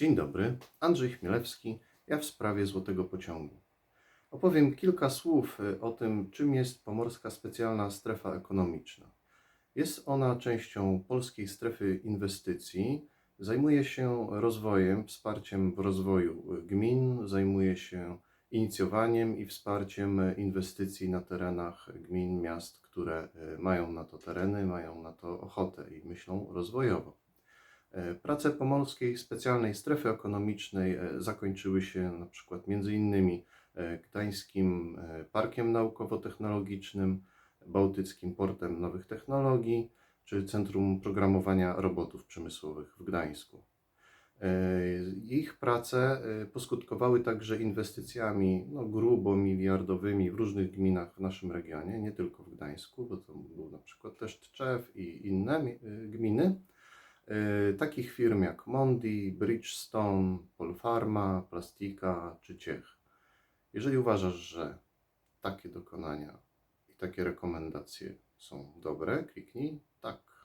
Dzień dobry, Andrzej Chmielewski. Ja w sprawie Złotego Pociągu. Opowiem kilka słów y, o tym, czym jest Pomorska Specjalna Strefa Ekonomiczna. Jest ona częścią polskiej strefy inwestycji. Zajmuje się rozwojem, wsparciem w rozwoju y, gmin, zajmuje się inicjowaniem i wsparciem y, inwestycji na terenach gmin, miast, które mają na to tereny, mają na to ochotę i myślą rozwojowo. E, Prace Pomorskiej Specjalnej Strefy Ekonomicznej e, zakończyły się na przykład między innymi e, Gdańskim Parkiem Naukowo-Technologicznym, Bałtyckim Portem Nowych Technologii czy Centrum Programowania Robotów Przemysłowych w Gdańsku. Ich prace poskutkowały także inwestycjami no, grubo miliardowymi w różnych gminach w naszym regionie, nie tylko w Gdańsku, bo to był na przykład też Tczew i inne mi- gminy. E, takich firm jak Mondi, Bridgestone, Polpharma, Plastika czy Ciech. Jeżeli uważasz, że takie dokonania i takie rekomendacje są dobre, kliknij tak.